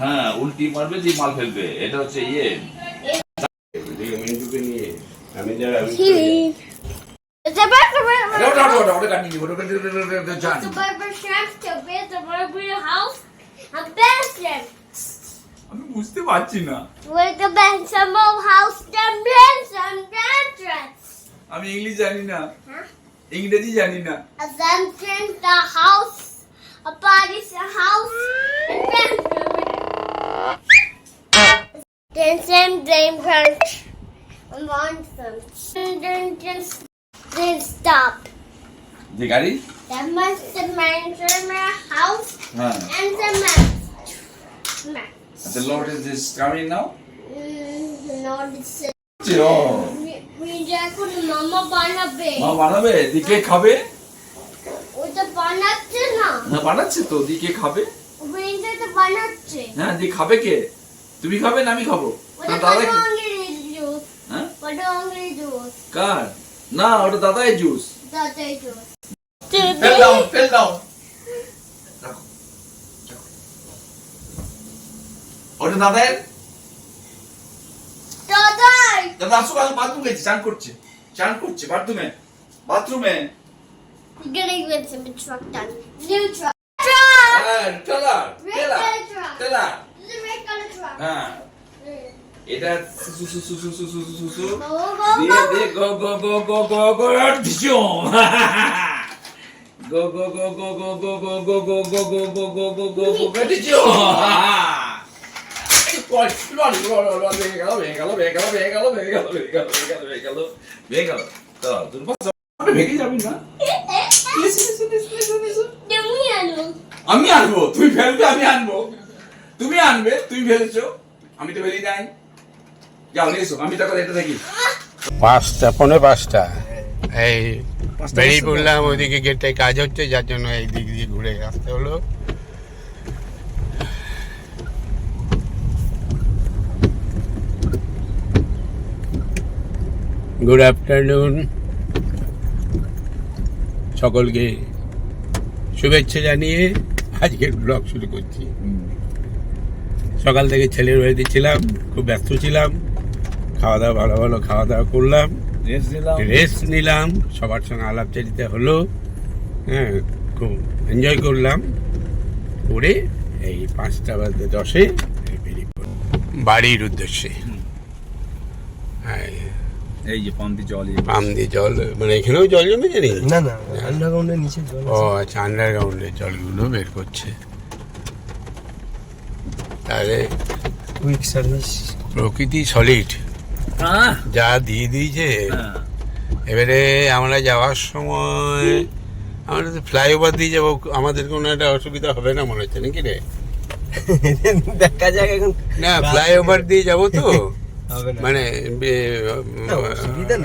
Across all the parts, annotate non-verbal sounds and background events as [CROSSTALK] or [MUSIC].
হ্যাঁ উল্টি মারবে যে মাল ফেলবে। এটা হচ্ছে ইয়ে। আমি বুঝতে পারছি না। আমি ইংলিশ জানি না। ইংরেজি জানি না। a body's house and bedroom. Then same blame crunch. I want some. Then just then stop. The gari? That must the man from house huh. and the man. man. The Lord is this coming now? Mm, the Lord is. Oh. মামা বানাবে মামা বানাবে দিকে খাবে ওটা বানাতে না বানাচ্ছে তো দিকে খাবে? বানাচ্ছে। হ্যাঁ দিয়ে খাবে কে? তুমি খাবে না আমি খাব? না দাদা হ্যাঁ? কার? না ওটা দাদাই জুস। দাদাই জুস। ফেল দাও ফেল দাও রাখো, রাখো। ওটা দাদাই? দাদাই! দাদা আসো আসো বাথরুম গেছে চান করছে। চান করছে বাথরুমে বাথরুমে We're gonna get some truck done. New truck. Truck! হ্যাঁ trailer Red trailer color truck. Trailer This is a red color truck. হ্যাঁ Mm. এটা সু সু সু সু সু সু সু সু Go, go, দিয়ে go. দিয়ে গো গো গো গো গো গো ঢিসো গো গো গো গো গো গো গো গো গো গো গো গো গো গো গো গো গো ঢিসো ভেঙে যাবি না। আমি আনব। তুই ফেলবে আমি আনব। তুমি আনবে তুমি ফেলছো আমি তো বেরিয়ে যাই যাও নিয়ে এসো আমি তখন এটা দেখি। পাঁচটা পনেরো পাঁচটা। এই বেরিয়ে পড়লাম ওইদিকে গেটে কাজ হচ্ছে যার জন্য এই দিক দিয়ে ঘুরে আসতে হলো। গুড আফটারনুন সকলকে শুভেচ্ছা জানিয়ে আজকের ব্লগ শুরু করছি। সকাল থেকে ছেলের বাড়িতে ছিলাম খুব ব্যস্ত ছিলাম খাওয়া দাওয়া ভালো ভালো খাওয়া দাওয়া করলাম রেস্ট নিলাম। সবার সঙ্গে আলাপচারিতা হলো হ্যাঁ খুব এনজয় করলাম করে এই পাঁচটা বাজে দশে বেরিয়ে বাড়ির উদ্দেশ্যে। এই যে পাম্পি জল পাম দিয়ে জল মানে এখানেও জল জমেছে নি না না আন্ডারগ্রাউন্ডের নিচে জল ও আচ্ছা আন্ডারগ্রাউন্ডের জলগুলো বের করছে। তাহলে কুইক সার্ভিস প্রকৃতি সলিড হ্যাঁ। যা দিয়ে দিয়েছে। এবারে আমরা যাওয়ার সময় আমরা তো ফ্লাইওভার দিয়ে যাব। আমাদের কোনো একটা অসুবিধা হবে না মনে হচ্ছে নাকি রে? [LAUGHS] দেখা যাক এখন। না ফ্লাইওভার দিয়ে যাব তো। [LAUGHS] মানে।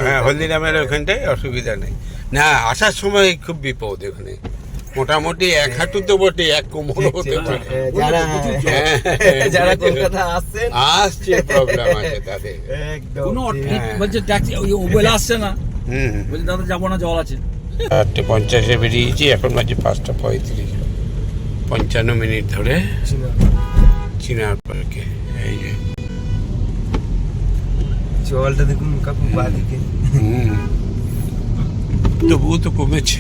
হ্যাঁ হলদিরামের ওখানটায় অসুবিধা নেই। না আসার সময় খুব বিপদ ওখানে মোটামুটি এক হাঁটু তো বটে এক কোমর হতে পারে হ্যাঁ, যারা হ্যাঁ, যারা কলকাতা আসছেন আসছে প্রবলেম আছে তাদের। কোনো। বলছে ট্যাক্সি ওই আসছে না। হুম বলছে দাদা যাব না জল আছে। চারটে পঞ্চাশে বেরিয়েছি এখন বাজে পাঁচটা পঁয়ত্রিশ। পঞ্চান্ন মিনিট ধরে চিনার পার্কে এই যে। জলটা দেখুন কাকু বাদিকে তবুও তো কমেছে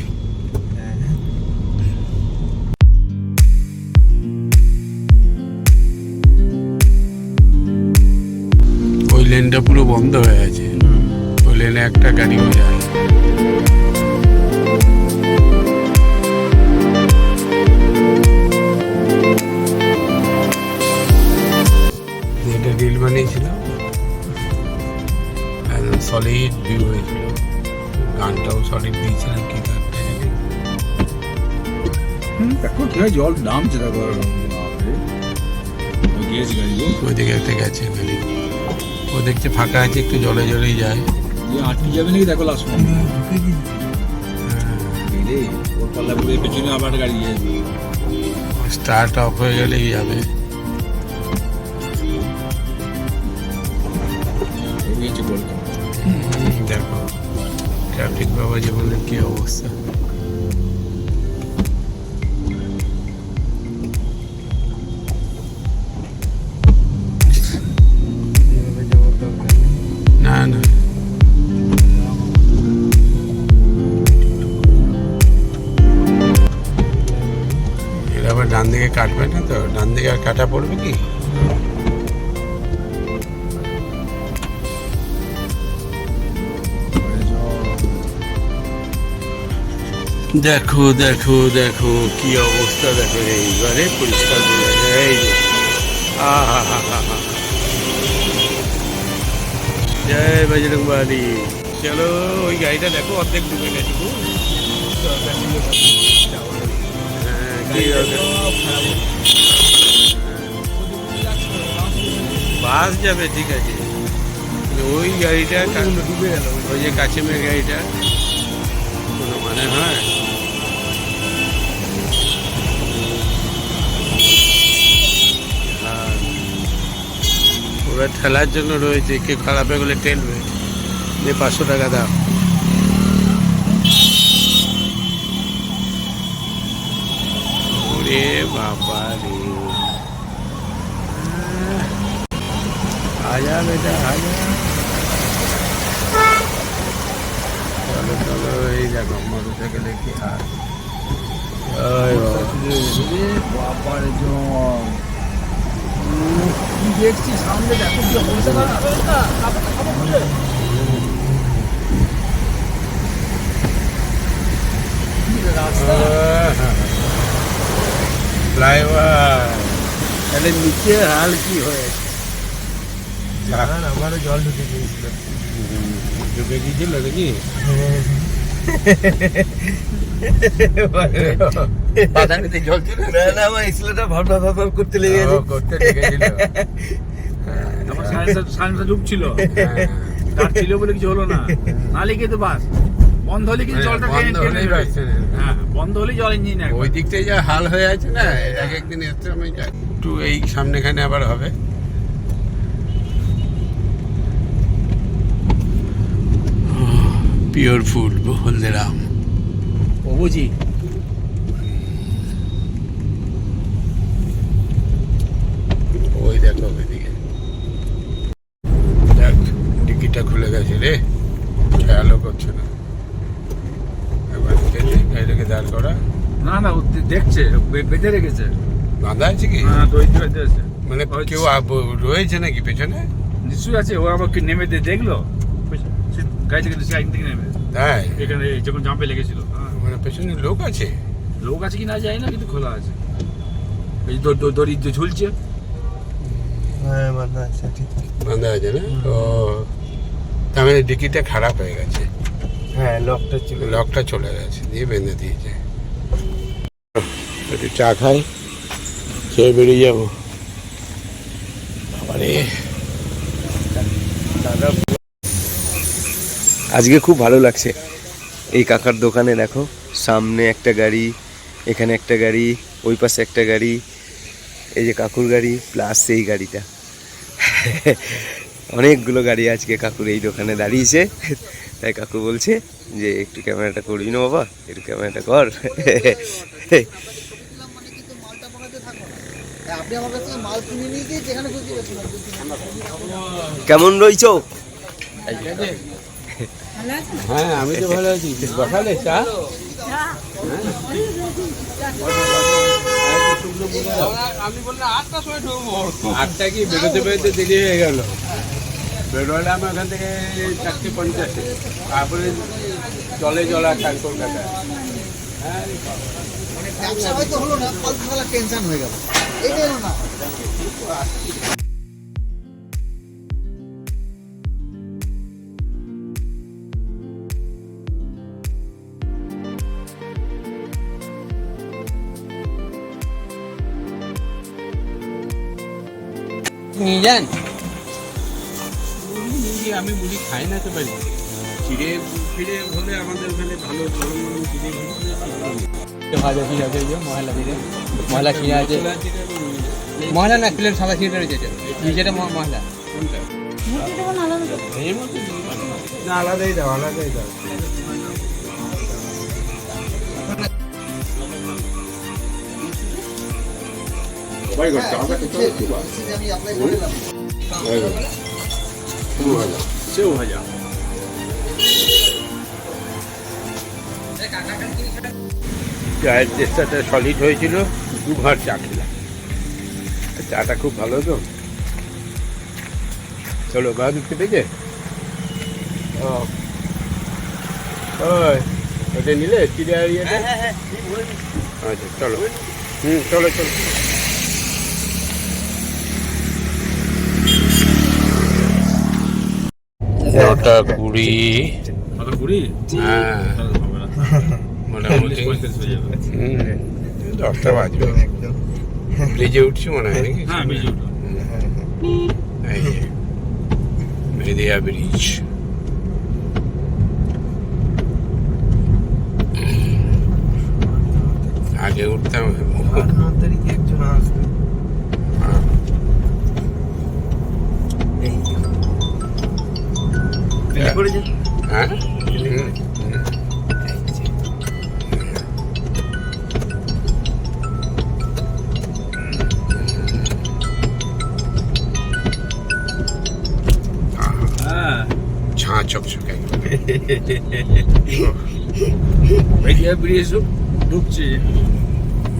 ওই লেনটা পুরো বন্ধ হয়ে আছে ওই লেনে একটা গাড়িও যায়। এটা রিল বানিয়েছিলাম সলিড ভিউ হয়েছিল গানটাও সলিড দিয়েছিলাম কি গানটা কোথায় জল? নামছে দেখো। ওই গেছে ওইদিকে একটা গেছে গাড়ি ও দেখছে ফাঁকা আছে একটু জলে জলেই যায়। আটকে যাবে নাকি? দেখো লাস্ট ওর পাল্লা পুরে পেছনে আবার গাড়ি যাবে স্টার্ট অফ হয়ে গেলেই যাবে। ট্রাফিক বাবা জীবনের কি অবস্থা এভাবে যাওয়ার দরকার নেই। না না এরা আবার ডান দিকে কাটবে না তো ডান দিকে আর কাটা পড়বে কি দেখো দেখো দেখো, কি অবস্থা দেখো এইবারে পরিষ্কার। এই জয় বজরং বালি। চলো, ওই গাড়িটা দেখো, অর্ধেক ডুবে গেছে বাস যাবে, ঠিক আছে। ওই গাড়িটা ডুবে গেল ওই যে কাছিমের গাড়িটা। কোনো মানে হয় ওরা ঠেলার জন্য রয়েছে কে খারাপ হয়ে গেলে ঠেলবে যে পাঁচশো টাকা দাও। ওরে বাবা রে। আজা বেটা আজা চলো চলো এই দেখো মোটর কি বাবা। বাবার জল কি দেখছি সামনে দেখো কি অবস্থা? ফ্লাইওভার তাহলে নিচে হাল কি হয়েছে না, না, আমারও জল ঢুকে গিয়েছিল। ঢুকে গিয়েছিল নাকি? ছিল না না আমার ইসলাটা ভাবনা ভাবনা করতে লেগে গেছে। করতে ঢুকেছিল [LAUGHS] আমার সায়েন্সটা সায়েন্সটা ডুবছিল। হ্যাঁ। তার ছিল বলে কিছু হলো না। কিন্তু বাস। বন্ধ হলে কিন্তু জলটা বন্ধ টেনে- টেনে নেবে। হ্যাঁ বন্ধ জল ইঞ্জিন ওই যা হাল হয়ে আছে না এক একদিন এসছে আমি যাই। একটু এই সামনেখানে আবার হবে। পিওর ফুড হলদিরাম ও বুঝি ওই দেখো ওইদিকে। দেখ টিকিটটা খুলে গেছে রে। খেয়ালও করছে না। একবার গাড়িটাকে দাঁড় করা। না না ও দেখছে বেঁধে রেখেছে। বাঁধা আছে কি? হ্যাঁ দিকে বেঁধে আছে। মানে কেউ আব- রয়েছে নাকি পেছনে? নিশ্চয়ই আছে ও আমাকে নেমে দে- দেখল। গাড়ি থেকে সাইড থেকে নেমে তাই? এখানে যখন জাম্পে লেগেছিল। হ্যাঁ। মানে পেছনে লোক আছে? লোক আছে কি না যায় না কিন্তু খোলা আছে। এই দড়ি- দড়ি যে ঝুলছে। হ্যাঁ বান্ধা আছে ঠিক। বাঁধা আছে না? ও। তার মানে ডিকিটা খারাপ হয়ে গেছে। হ্যাঁ লকটা ছিল লকটা চলে গেছে দিয়ে বেঁধে দিয়েছে। একটু চা খাই খেয়ে বেরিয়ে যাব। বাবারে। আজকে খুব ভালো লাগছে। এই কাকার দোকানে দেখো, সামনে একটা গাড়ি, এখানে একটা গাড়ি, ওই পাশে একটা গাড়ি, এই যে কাকুর গাড়ি প্লাস এই গাড়িটা। অনেকগুলো গাড়ি আজকে কাকুর এই দোকানে দাঁড়িয়েছে। তাই কাকু বলছে যে, একটু ক্যামেরাটা করবি না বাবা, একটু ক্যামেরাটা কর। কেমন রইছো? হ্যাঁ আমি তো ভালো আছি। বসালে চা? আটটা কি? বেরোতে বেরোতে দেরি হয়ে গেল। বেরোলে আমি ওখান থেকে চারটে পঞ্চাশে। তারপরে জলে জলা খাই কলকাতায়। হ্যাঁ ব্যবসা হয়তো হলো না টেনশন হয়ে গেল। এইটাই হলো না। নিয়ে যান। আমি মুড়ি খাই না তো বাড়ি চিড়ে ফিরে হলে আমাদের ওখানে ভালো ভালো ভালো চিড়ে ভাজা চিড়ে আছে ময়লা চিড়ে। ময়লা চিড়ে আছে। ময়লা না প্লেন সাদা চিড়ে রয়েছে যে। নিচেটা ম- ময়লা। না আলাদাই দাও আলাদাই দাও। সবাই করতে হবে খেতে হবে খুব আমি অ্যাপ্লাই করে দিলাম ভালো সেও ভাজা। চায়ের চেষ্টাটা সলিড হয়েছিল দু ভার চা খেলাম। চাটা খুব ভালো তো। চলো ও ওই ওটা নিলে চিড়ে আর ইয়েটা? আচ্ছা চলো। হুম চলো চলো। নটা কুড়ি হ্যাঁ মোটামুটি দশটা বাজবে ব্রিজে উঠছি মনে হয় নাকি হ্যাঁ মেদিয়া ব্রিজ আগে উঠতাম একজন হ্যাঁ। হ্যাঁ? হুম। ঝাঁ চকচকে ঢুকছে।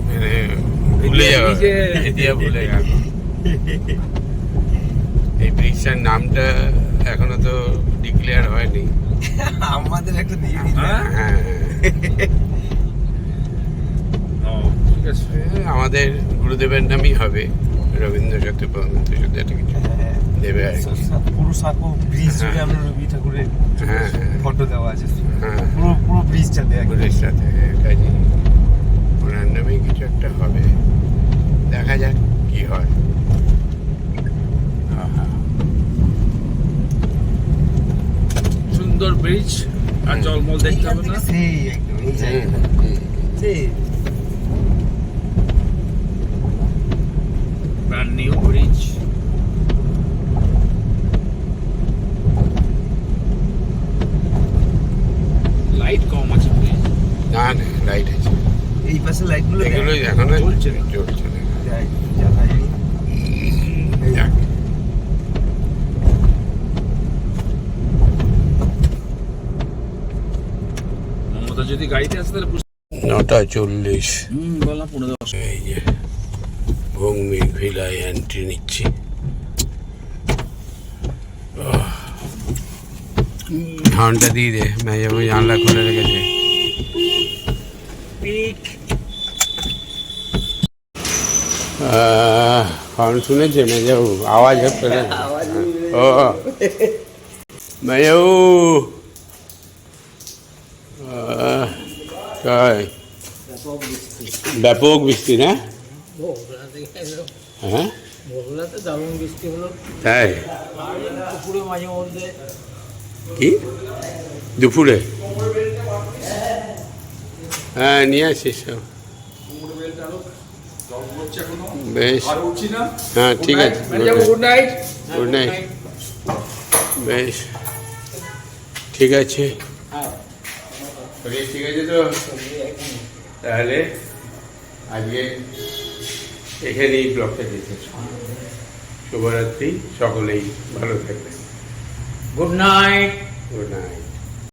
মানে ভুলে যাওয়া এদিয়া ভুলে গেল এই ব্রিজটার নামটা এখনও তো ডিক্লেয়ার হয়নি। [LAUGHS] আমাদের একটা দিয়ে দিন হ্যাঁ? ঠিক আছে। আমাদের গুরুদেবের নামই হবে। রবীন্দ্র চট্টোপাধ্যায় সাথে একটা কিছু দেবে আর কি। পুরো সাঁকো ব্রিজ জুড়ে হ্যাঁ। আমরা রবি ঠাকুরের হ্যাঁ হ্যাঁ। ফটো দেওয়া আছে। হ্যাঁ। পুরো পুরো ব্রিজটাতে একদম গুরুদের সাথে কাজে ওনার নামেই কিছু একটা হবে। দেখা যাক কি হয়। সুন্দর ব্রিজ আর জলমল দেখতে হবে না। ব্র্যান্ড নিউ ব্রিজ লাইট কম আছে না না লাইট আছে। এই পাশে লাইটগুলো এগুলো এখন চলছে চলছে না। যাক। মমতা যদি গাড়িতে আসে তাহলে বুঝতে নটা চল্লিশ হুম বললাম পনেরো দশ এই যে ভূমি ভিলায় এন্ট্রি নিচ্ছি হর্নটা দিয়ে দে মেয়ে ওই জানলা খুলে রেখেছে আহ, হর্ন শুনেছে মেজাবু আওয়াজ হচ্ছে না ও মেজাবু কয় ব্যাপক বৃষ্টি না? হ্যাঁ? বগুড়াতে দারুণ বৃষ্টি হলো তাই? পুরো মাঝে মধ্যে কি? দুপুরে? হ্যাঁ নিয়ে আসিস সব। বেশ। হ্যাঁ ঠিক আছে। গুড নাইট গুড নাইট বেশ। ঠিক আছে। শরীর ঠিক আছে তো? তাহলে আজকে এখানেই ব্লগটা দিতে শুভরাত্রি সকলেই ভালো থাকবেন। Good night good night